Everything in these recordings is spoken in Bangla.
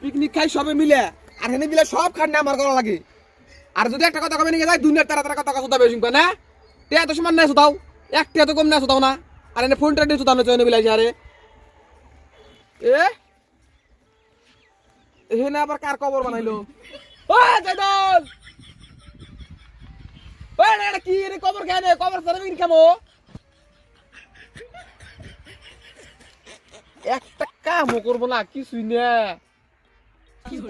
পিকনিক খাই সবে মিলে। আর হেনে মিলে সব খান্ডে আমার করা লাগে। আর যদি একটা কথা কবে নিয়ে যায় দুনিয়ার তারা তারা কথা কথা বেশি না তে এত সমান না শুধাও। একটা তো কম না শুধাও না। আর এনে ফোনটা দিয়ে শুধানো চয়নে বিলাইছে আরে। এ? হেনে আবার কার কবর বানাইলো? ও, জয়দল! এটা কি রে নে? একটা কামও করব না, কিছুই না।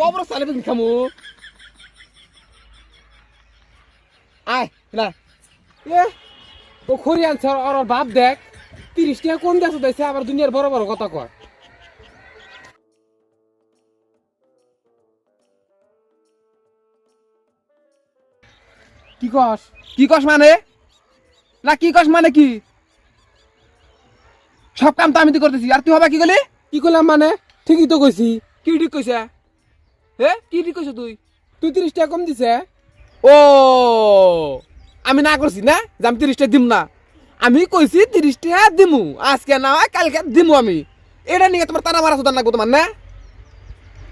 কবর সারা বিন খামো। আয় না। এ ও খড়ি আনছে আর ওর বাপ দেখ তিরিশ টাকা কম দেশ দিয়েছে আবার দুনিয়ার বড় বড় কথা কয়। কি কস? কি কস মানে? না কি কস মানে কি? সব কাম তো আমি তো করতেছি। আর তুই হবে কি করলি? কি করলাম মানে? ঠিকই তো কইছি। কি ঠিক কইছে? হে কি ঠিক কইছ তুই? তুই তিরিশ টাকা কম দিছে। ও আমি না করছি না যে আমি তিরিশ টাকা দিম না। আমি কইছি তিরিশ টাকা দিমু আজকে না হয় কালকে দিমু আমি। এটা নিয়ে তোমার তারা মারা সুদান লাগবো তোমার না?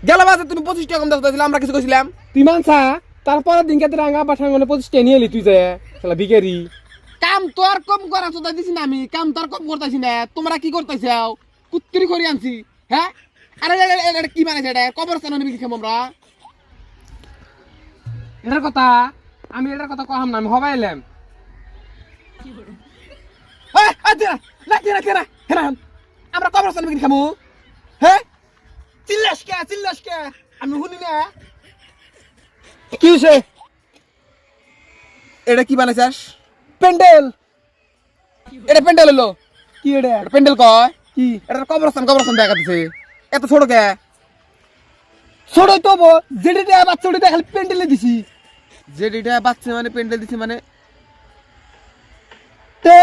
গেল বাজে তুমি পঁচিশ টাকা কম দিয়েছিল আমরা কিছু কইছিলাম তুই মানসা তারপরের দিনকে তোর আঙ্গা বাসাঙ্গনে পঁচিশ টেনে এলি তুই যে শালা বিকেরি কাম তো আর কম করা তো দিছি না আমি কাম তো আর কম করতেছি না। তোমরা কি করতেছাও কুত্তরি করে আনছি হ্যাঁ আরে এটা কি মানে এটা? কবরস্থান আমরা? এটার কথা আমি এটার কথা কহাম না আমি হবাই এলাম। আমরা কবরস্থান নিবি খামু? হ্যাঁ চিল্লাস কে চিল্লাস কে? আমি শুনি না। কি হয়েছে এটা কি বানাইছাস? প্যান্ডেল এটা প্যান্ডেল হলো কি এটা? এটা প্যান্ডেল কয়? কি? এটা কবরস্থান কবরস্থান দেখা দিছে এত ছোট কে? ছোট তো বো যেটা বাচ্চা ওটা খালি প্যান্ডেলে দিছি। এটা বাচ্চা মানে প্যান্ডেল দিছে মানে? তে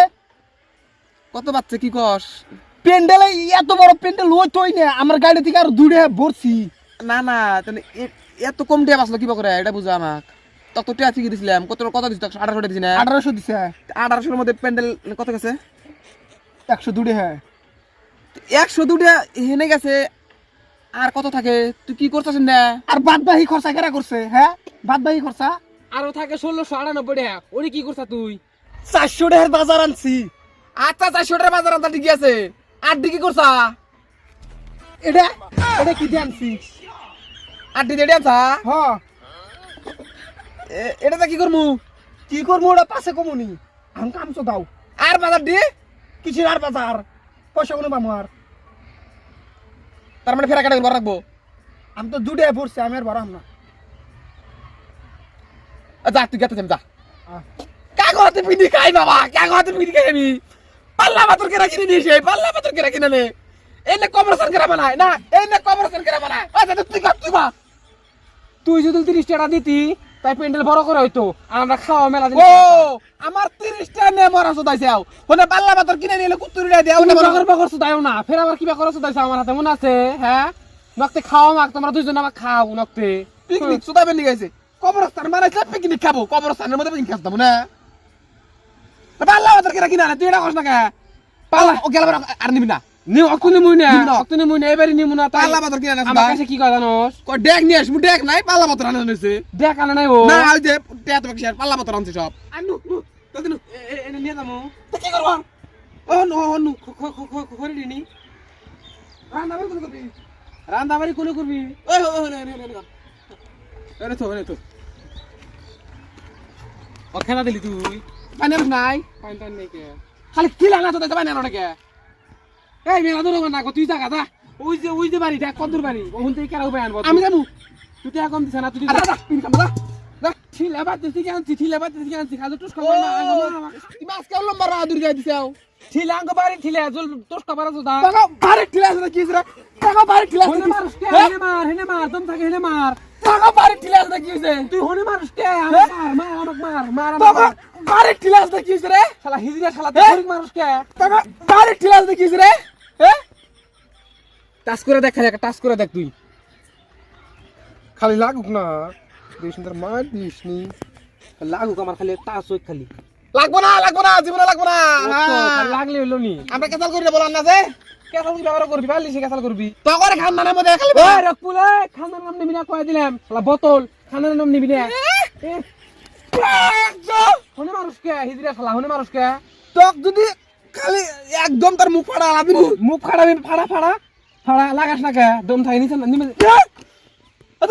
কত বাচ্চা কি কস? প্যান্ডেলে এত বড় প্যান্ডেল ওই তোই না আমার গাড়ি থেকে আর দূরে ভরছি। না না তাহলে এত কম টিয়া বাঁচলো কি করে এটা বুঝা আমাক। তত টিয়া ঠিকই দিছিলাম কত কত দিছি আঠারোশো দিছি না? আঠারোশো দিছে। আঠারোশোর মধ্যে প্যান্ডেল কত গেছে? একশো দূরে হ্যাঁ। একশো দুটা হেনে গেছে আর কত থাকে? তুই কি করছিস না? আর বাদ বাহি খরচা কেরা করছে হ্যাঁ? বাদ বাহি খরচা? আরও থাকে ষোলোশো আটানব্বই টাকা। ওরে কি করছা তুই? চারশো টাকার বাজার আনছি। আচ্ছা চারশো টাকা বাজার আনতা ঠিকই আছে। আর কি করছা? এটা? এটা কি দিয়ে আনছি? আর ডি দেড়ি আনছা? হ। এ- এটাতে কি করমু? কি করব ওটা পাশে কমুনি। আমি কামছো দাও। আর বাজার দি? কিসের আর বাজার? পয়সা কোনো পাবো আর তার মানে ফেরা কাটা ভরা রাখব? আমি তো দুটে পড়ছি আমি আর ভরাম না। যা তুই গেতে যা। কাগজে পিঠি খাই বাবা কাগজে পিঠি খাই আমি। পাল্লা পাথর কেরা কিনে নিয়ে এসে পাল্লা পাথর কেরা কিনে নে এনে কমার্সান কেরা বানায় না এনে কমার্সান কেরা বানায়। আচ্ছা তুই তুই যদি তিরিশ টাকা দিতি তাই প্যান্ডেল বড় করে হইতো। আর আমরা খাওয়া মেলা দিন ও আমার তিরিশটা নে মরা চোদাইছে আও হনে পাল্লা পাথর কিনে নিলে কুত্তুরি দেও না বকর বকর সুদাইও না। ফের আবার কিবা করে সুদাইছে আমার হাতে? মনে আছে? হ্যাঁ? নকতে খাওয়া মাক তোমরা দুইজন আমাকে খাও নকতে। পিকনিক চোদাবেন নিয়ে গেছে কবরস্থান বানাইছে পিকনিক খাব। কবরস্থানের মধ্যে পিকনিক খাব না? পাল্লা পাথর কেরা কিনা তুই এটা কস না কে? পাল্লা ও গেল আর নিবি না। নি অকুনি না নিমু অকুনি মুই না এবারে নিমু না পাল্লা পাথর কিনে না আমার কাছে কি কথা জানোস? কয় ডেক নিয়ে আসব ডেক নাই পাল্লা পাথর আনা নিয়েছে দেখ আনা নাই ও। না ওই যে পাল্লা পাথর আনছে সব আনু নু এনে নিয়ে যামু। তো কি করব ও নো নো করে দিনি। রান্না বাড়ি কোন করবি রান্দা বাড়ি কোনে করবি ওই ও নে নে নে তো তো ও খেলা দিলি তুই। পানি নাই? নেই কে। খালি কি না তো দেখতে পানি আনো নাকি এই মেলা দূর না কো তুই জাগা দা ওই যে ওই যে বাড়ি দেখ কত দূর বাড়ি। ওখান থেকে কেরা উপায় আনব আমি যাব। তুই টাকা কম দিছ না তুই আরে দা পিন কাম দা ঠিল এবার তুই থেকে আনছি ঠিল এবার তুই থেকে আনছি। খাজু টুস ও খাবার না তুই মাছ কেউ লম্বা রা দূর যাই দিছাও ঠিল আঙ্গ বাড়ি ঠিলে জল টুস খাবার আছে দা টাকা বারে ঠিলা আছে কি রে? টাকা বারে ঠিলা আছে মার? হেনে মার হেনে মার দম থাকে হেনে মার। টাকা বারে ঠিলা আছে কি হইছে? তুই হনে মার কে আমাক মার মার আমাক মার মার আমাক টাকা মার। বারে ঠিলা আছে কি হইছে রে? শালা হিজরা শালা? তুই মারস কে? টাকা বারে ঠিলা আছে কি হইছে রে? হ্যাঁ? টাচ করে দেখ খালি টাচ করে দেখ তুই। খালি লাগুক না। সুন্দর মার দিস নি। লাগুক আমার খালি টাচ হই খালি। লাগবো না লাগবো না জীবনে লাগবো না। হ্যাঁ। লাগলে হইল নি। আমরা কেসাল করি বলার না যে। কেসাল কি ব্যবহার করবি পারলি সে কেসাল করবি। খানদানের মধ্যে খালি ওই রকপুল ওই নাম নিবি না কয়ে দিলাম। শালা বোতল খানার নাম নিবি না। হনে মানুষকে শালা হনে মানুষকে তক যদি খালি একদম তার মুখ ফাড়া আলা দিব মুখ ফাড়াবি ফাড়া ফাড়া। ফাড়া লাগাস না কে? দম থাকে নিচে না নিমে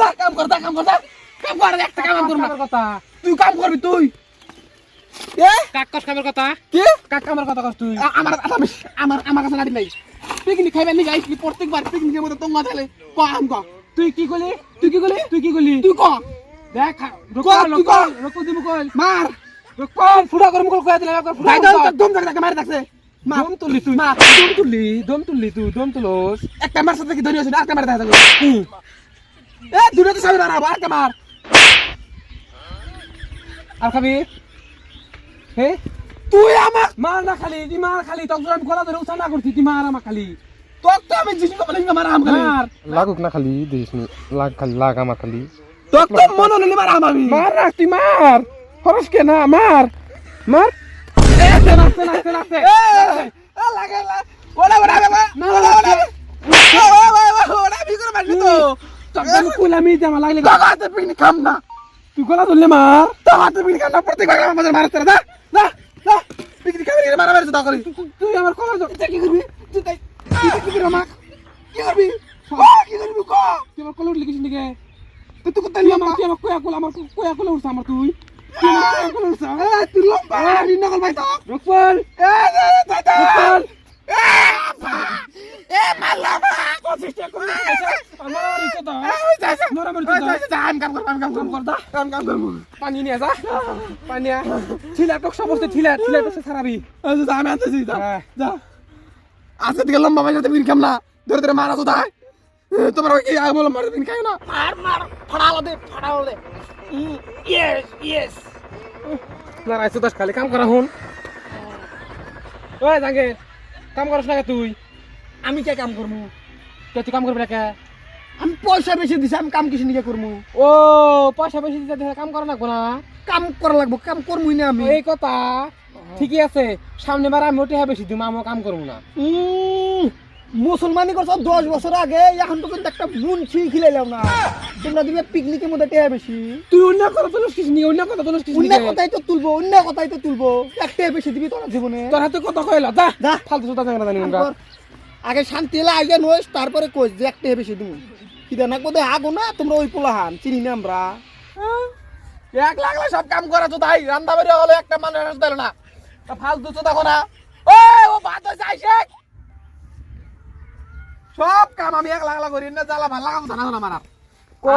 দা কাম কর দা কাম কর দা কাম কর একটা কাম কর না। কথা। তুই কাম করবি তুই। এ? কাক কস কামের কথা? কি? কাক কামের কথা কস তুই। আমার আমি আমার আমার কাছে নাড়ি নাই। পিকনিক খাইবেন নি গাইস প্রত্যেকবার পিকনিকের মধ্যে তোঙ্গা থালে ক আম ক। তুই কি করলি? তুই কি করলি? তুই কি করলি? তুই ক? দেখ কর, তুই কর। রকু দিমু কল মার। কল ফুড়া করে মুকল কয়ে দিলাম একবার ফুড়া দাই দম জায়গা মারি মার দম তুললি তুই। মার দম তুললি দম তুললি তুই দম তুলোস। সাথে কি ধরে আছে একটা মারি থাকছে এ দুটো তো সামনে আর একটা আর খাবি? হে? তুই আমার মার না খালি তুই মার খালি তখন আমি গলা ধরে উঠা না করছি তুই মার আমার খালি। তোর তো আমি জিনিস তো বলি আম খালি। লাগুক না খালি দিস লাগ খালি লাগ আমার খালি। তোর তো মনে হলি মার আম মার না তুই মার। খরচ কে না মার। মার। তুই গলা ধরলে মার হাতে পিকনিক খাম না প্রত্যেকবার আমাদের মারতে না না পিকনিক খাবি মারা মারছে তুই আমার কলা ধর কি করবি কি করবি আমাক কি করবি ক কি তুই আমার কলা উঠলি কিছু দিকে তুই কোথায় আমার তুই কলা উঠছ, আমার তুই। লম্বা পানি নিয়ে যা পানি নিয়ে ছিলা সমস্ত ছিলা টক ছাড়াবি আচ্ছা আমি আনতেছি যা। আজকে থেকে লম্বা যাতে পিকনিক খাম না ধরে ধরে মারা তো তোমার ওই পিকনিক খাই না মার মার ফাড়ালো দে ফাড়ালো দে ইয়েস ইয়েস না রাইছো দাস খালি কাম করা হুন ওই জাঙ্গে কাম করছ না তুই? আমি কে কাম করব তুই কাম করবি না কে? আমি পয়সা বেশি দিছি আমি কাম কিছু নিকে করব ও পয়সা বেশি দিতে দিতে কাম করা লাগবো না? কাম করা লাগবো কাম করবই না আমি। এই কথা ঠিকই আছে। সামনে বার আমি ওটা বেশি দিম আমি কাম করব না। উম, মুসলমানি করছ দশ বছর আগে এখন তো কিন্তু একটা মুন্সি খিলাইলাম না। তোমরা দিবে পিকনিকের মধ্যে টেয়া বেশি। তুই অন্য কথা তুলস কিছু নি অন্য কথা তুলস কিছু অন্য কথাই তো তুলবো অন্য কথাই তো তুলবো। একটা বেশি দিবি তোরা জীবনে। তোর হাতে কত কইলা যা যা। ফালতু সুতা জানা জানি আমরা। আগে শান্তি এলে আগে নইস তারপরে কইস যে একটা বেশি দিবি। কিদা না কোথায় আগো না তোমরা ওই পোলাহান চিনি না আমরা। এক লাগলে সব কাম করা তো তাই রান্না বাড়ি হলে একটা মানুষ দিল না। ফালতু তো দেখো না। ও ও ভাত হয়েছে আইসে সব কাম আমি এক লাগলা করি না জ্বালা ভালো লাগাবো জানা না মারা। কো।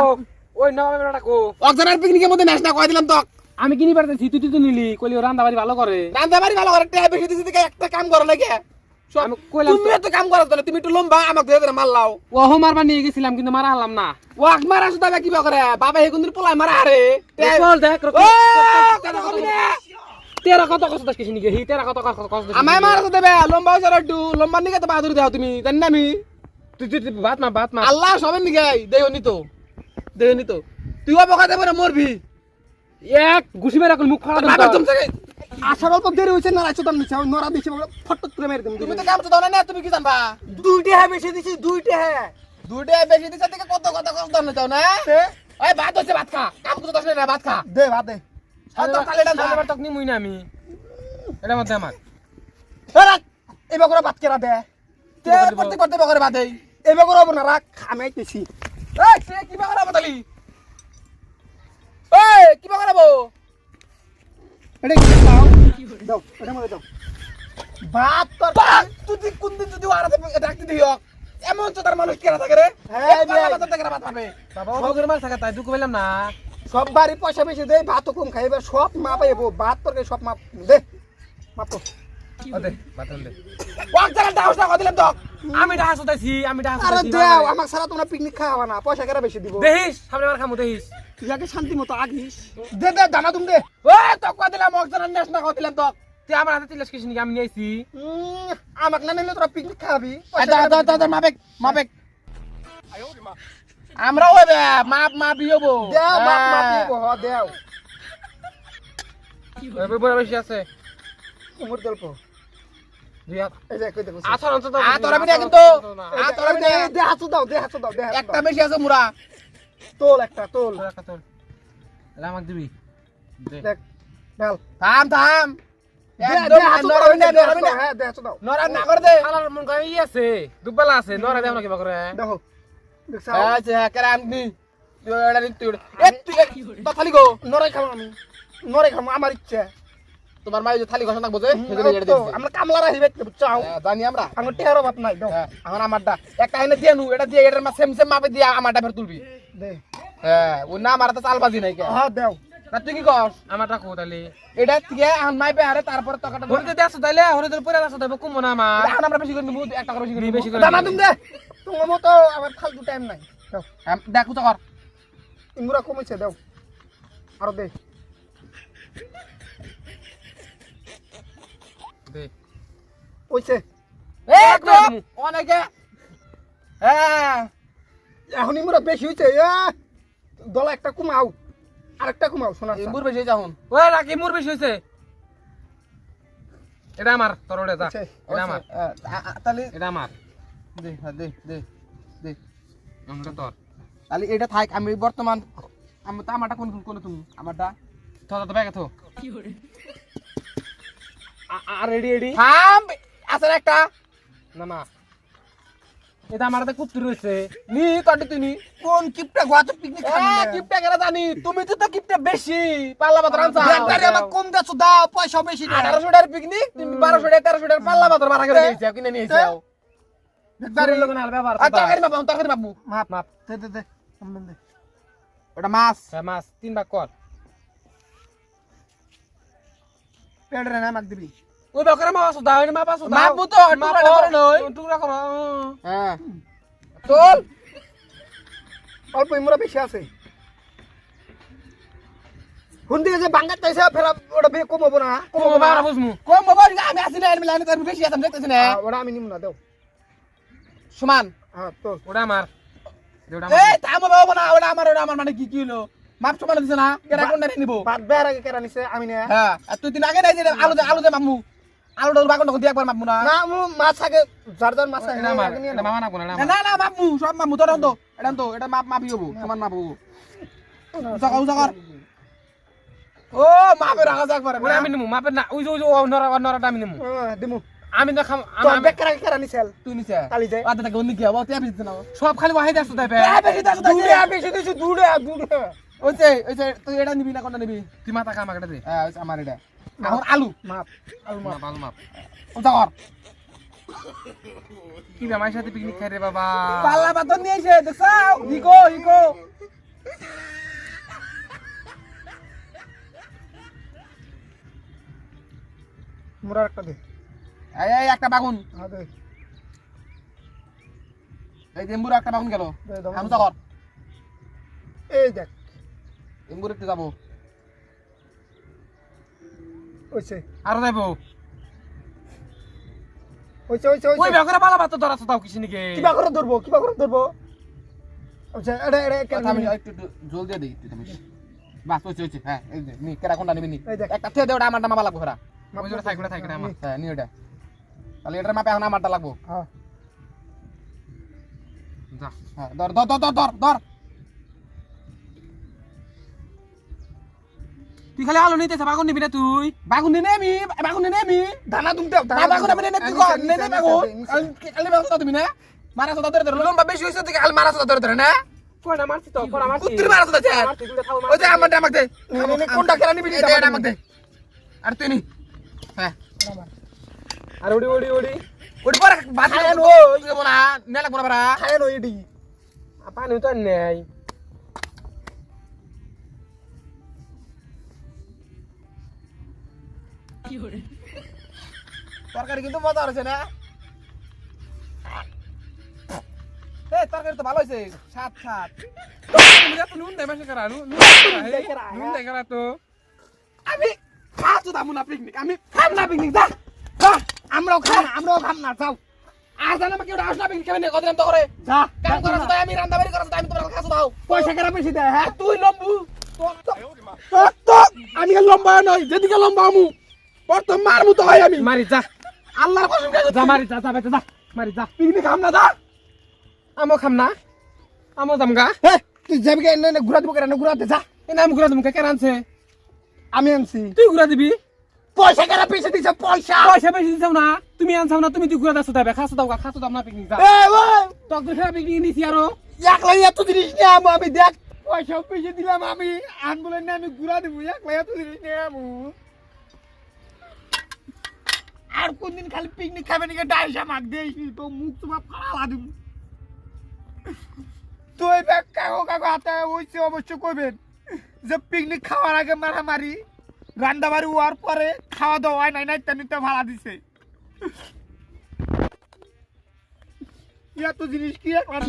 ওই না আমি বেটা কো। অকজনের পিকনিকের মধ্যে কয় দিলাম তো আমি কিনি পারতেছি তুই তুই নিলি কইলি ও রান্না বাড়ি ভালো করে। রান্না বাড়ি ভালো করে টেয়া বেশি দিছি একটা কাম করো নাকি? আমি কইলাম তুমি তো কাম করো না, তুমি একটু লম্বা আমাকে ধরে ধরে মারলাও ও হো মারবা নিয়ে গেছিলাম কিন্তু মারা হলাম না। ওয়াক মারা সুদা কি করে? বাবা হে হেগুন্দির পোলাই মারা আরে বল দেখ কথা কবি না। তেরা কত কষ্ট দাস কিছু নিকে? হি তেরা কত কষ্ট কষ্ট আমায় মারা দেবে লম্বা হচ্ছে একটু লম্বা নিকে তো বাহাদুরি দাও তুমি জানি না আমি। তুই তুই বাত মা বাত মা। আল্লাহ সবের নিকে দেহ নিত। দেহ নিত। তুই অবকা দেবে না মরবি। এক ঘুষি মেরা কল মুখ ফাড়া দাও তুমি আসার অল্প দেরি হয়েছে না রাইছো তার নিচে নরা দিছে ফটক করে মেরে তুমি তো কাম তো দাও না তুমি কি জানবা? দুইটা হ্যাঁ বেশি দিছি দুইটা হ্যাঁ। দুইটা বেশি দিছে থেকে কত কত কত দাম চাও না? ওই ভাত হচ্ছে ভাত খা। কাম করতে দশ না ভাত খা। দে ভাত দে। আর তো কালে ডান এবার তক নিমুই না আমি। এটা মধ্যে আমার। এবার করে ভাত কেরা দে? তে প্রত্যেক করতে করে ভাত দেই। এবার করে হব না রাখ সে করাবো তালি? এই কি বা করাবো? এটা কি দাও? দাও এটা মরে দাও। ভাত তোর তুই কোন দিন যদি আরাতে ডাকতে দিও এমন তো তার মানুষ কেরা থাকে রে? হ্যাঁ ভাত ভাত তাই দুঃখ পেলাম না। সব বাড়ি পয়সা বেশি দেয় ভাতও কম খাই এবার সব মা পাইবো ভাত তোর সব মাপ দে। মাপ দে বাত দে ওয়াক জায়গা ডাউস না দিলাম তো আমি আমি ডাহাস আরে উঠাইছি দেও আমার সারা তোমরা পিকনিক খাওয়া না পয়সা কেরা বেশি দিব দেখিস সামনে বার খামু দেখিস তুই আগে শান্তি মতো আগিস দে দে দানা তুমি দে ওই তো কো দিলাম অক্সিজেন নেস না কো তো তুই আমার হাতে তিলাস কিছু নিকে আমি নিয়ে আমাক না নিলে তোরা পিকনিক খাবি মাবেক মাবেক আমরা ওই মাপ মাপ ইয়োবো দেও মাপ মাপ ইয়োবো হ দেও ওই বড় বেশি আছে উমর গল্প একটা বেশি আছে মুরা তোল একটা তোল। আমাকে দিবি। থাম থাম। দাও না দাও, হ্যাঁ দাও। করে দে। মন আছে দুবেলা আছে নরা দেও না কিবা করে। দেখো। দেখছ আচ্ছা কেরাম নি তুই আমি। নরাই খাব আমার ইচ্ছা। তোমার মাই যে থালি ঘষা থাকব যে সেজন্য এটা তো, আমরা কামলারা হিবে বুঝছাও হ্যাঁ, জানি আমরা। আমার টেহারো বাত নাই দাও। হ্যাঁ, এখন আমারটা একটা এনে দিয়ে নু এটা দিয়ে এটার মা সেম সেম মাপে দিয়ে আমারটা ফের তুলবি। দে। হ্যাঁ ও না আমার তো চালবাজি নাই কে? হ্যাঁ দেও। না তুই কি আমারটা এটা তারপরে ধরে তাইলে পরে কম না আমার। এখন আমরা বেশি করে নিবো একটা করে বেশি করে বেশি করে দানা তুমি দে তোমার মতো আমার ফালতু টাইম নাই। হ্যাঁ, দেখো তো কর। ইমুরা কমেছে দাও। আরও দে। দে। ওইছে। একদম অনেকে। হ্যাঁ। এখন ইমুরা বেশি হইছে এ। দলা একটা কমাও। আরেকটা কমাও শোনা ইমুর বেশি যখন ওই রাকি মোর বেশি হইছে। এটা আমার তোর ওটা যা। আচ্ছা, এটা আমার। তাহলে এটা আমার। দে হ্যাঁ, দে দে দে। আমারটা তোর। তাহলে এটা থাক আমি বর্তমান আমি তো আমারটা কোন কোন তুমি? আমারটা? থো তো ব্যাগে থো। আর রেডি রেডি থাম আছে একটা। না না এটা আমার হাতে কুত্তি রয়েছে। নি কাটি তুই কোন কিপটা গোয়া তো পিকনিক খাবি কিপটা কেন জানি? তুমি তো তো কিপটা বেশি। পাল্লা পাতর আনছা। ব্যাটারি আমার কম দেছো দাও পয়সা বেশি দাও আঠারোশো টাকার পিকনিক তুমি বারোশো টাকা তেরোশো টাকার পাল্লা পাতর ভাড়া করে নিয়েছে কিনে নিয়েছে ব্যাটারি লোক না ব্যবহার আর তরকারি বাবু তরকারি বাবু মাপ মাপ। দে দে দে সামনে দে। ওটা মাছ। হ্যাঁ মাছ। তিন ভাগ কর। পেড়ে না মাক দিবি। ওই বাকরে মাছ দাও মাপ আছে মাপবো তো, টুকরা করে নই। টুকরা করো হ্যাঁ তোল অল্প ইমুরা বেশি আছে। হুন্দি যে বাঙ্গাত তাইছে ফেরা ওটা বে না। বুঝমু কম আমি আসি না আমি লাইনে বেশি আসাম দেখতেছি না আ, ওটা আমি নিম না দাও। সমান। হ্যাঁ তো ওটা আমার এই থাম বাবা না ওটা আমার ওটা আমার মানে কি কি হলো? মাপ সমান দিছে না কেরা কোনটা নিব? বাদ বের আগে কেরা নিছে আমি না হ্যাঁ তুই দিন আগে নাই যে আলু দে আলু দে মামু আলু ডল বাগন দিয়ে একবার মামু না। না মু মাছ আগে যার যার মাছ আগে নাও। মামা না কোনা না না না মামু সব মামু তোর তো এটা তো এটা মাপ মাপি হব সমান মাপ হব। উজাকর উজাকর ও মাপে রাখা যাক পারে আমি নিমু মাপের না ওই যে ওই যে ও নরা নরাটা আমি নিমু। হ্যাঁ, দিমু। আমি না খাম তো আমি বেকার কেরা নিছে? তুই নিছে? কালি যায় আদে তাকে অন্য কি হব তুই বিজিত না সব খালি ওয়াহিদ আসতে দেবে। বেশি দাস দূরে বেশি দিছি দূরে দূরে ওইছে ওইছে তুই এটা নিবি না কোনটা নিবি? তুই মাথা খাম আগে দে। হ্যাঁ আমার এটা। এখন আলু মাপ আলু মাপ মাপ আলু মাপ উজাকর কি বে আমার সাথে পিকনিক খাই রে বাবা পাল্লা পাতন নিয়ে এসে দেখছাও হিকো হিকো মুরা একটা দে এই এই একটা বাগুন হ্যাঁ দে এই জেম্বুর একটা বাগুন গেল দে দাও। আমি উজাকর এই দেখ এম্বুর একটু যাব ওইছে। আর যাইব। ওইছে ওইছে ওই বাকরে বালা বাত ধরা তাও কিছু নাকি। কিবা করে ধরবো কিবা করে ধরবো। আচ্ছা এটা এটা কেন আমি একটু একটু জল দিয়ে দিই একটু বাস ওইছে ওইছে হ্যাঁ এই নি কেরা কোনটা নিবি নি? একটা থেকে দে ওটা আমারটা মাপা লাগবো হেরা ওই জোড়া থাক ওটা এটা আমার। হ্যাঁ নি ওটা তাহলে এটার মাপে এখন আমারটা লাগবো। হ্যাঁ। হ্যাঁ ধর ধর ধর ধর ধর। তুই খালি আলু নিতে বাগুন নিবি না তুই। বাগুন নে আমি বাগুন নে আমি দানা তুমি দাও না বাগুন আমি নে তুই কর নে নে বাগুন বাগুন তুমি না। মারা সদা ধরে ধরে লম্বা বেশি হইছে তুই কাল মারা সদা ধরে ধরে না। কোনা মারছি তো? কোনা মারছি? কুত্তির মারা সদা ওই যে আমারটা আমাকে দে কোনটা কেরা নিবি এটা আমাকে দে আর তুই নি। হ্যাঁ। আর উড়ি উড়ি উড়ি। ওটি পরে ভাত খায় নো। দেবো না। নে লাগবো না বারা খায় নো তো নেই। তরকারি কিন্তু মজা হয়েছে না? তরকারি তো ভালো হয়েছে। সাত সাত তুমি যা তো নুন দেয় মাসে করা? নুন নুন দেয় করা? নুন দেয় করা? তো? আমি খাচ্ছি দামু না পিকনিক আমি খাম না পিকনিক যা। যা আমরাও খাম আমরাও খাম না যাও। আর জানা আমাকে ওটা আসনা পিকনিক খাবেন কদিন তো করে? যা কাম সাথে আমি রান্না বাড়ি করার সাথে আমি তোমার কাছে দাও। পয়সা কেরা বেশি দেয় হ্যাঁ? তুই লম্বু। আমি লম্বা নই যেদিকে লম্বা আমু প্রথম মারমু তো হয় আমি। মারি যা। আল্লাহর কসম খাই যা মারি যা যা বেটা যা মারি যা। পিকনিক খাম না দা আমো খাম না। আমো যাম গা। হে তুই যাবি কে? এনে ঘুরা দিব কেন ঘুরাতে যা। এ নাম ঘুরা তুমি কেন আনছে? আমি আনছি। তুই ঘুরা দিবি? পয়সা কেন পয়সা দিছে? পয়সা। পয়সা বেশি দিছাও না। তুমি আনছাও না তুমি তুই ঘুরা দাও দেবে খাসো দাও খাসো দাও না পিকনিক যা। এ ওই। তো সেরা পিকনিক নিছি আরও। একলা এত জিনিস নিয়ে আমু আমি দেখ পয়সা পয়সা দিলাম আমি। আন্দোলন নিয়ে আমি ঘুরা দিব একলা এত জিনিস নিয়ে আমু। আর কোনদিন খালি পিকনিক খাবে নাকি? ডাইসা মাগ দেই তো মুখ তোমার ফাড়া দিব তুই ব্যাগ কাকো কাকো হাতে হইছে অবশ্য কইবেন যে পিকনিক খাওয়ার আগে মারামারি রান্না বাড়ি হওয়ার পরে খাওয়া দাওয়া হয় নাই নাই তেমনি তো ভাড়া দিছে। এত জিনিস কি একবার।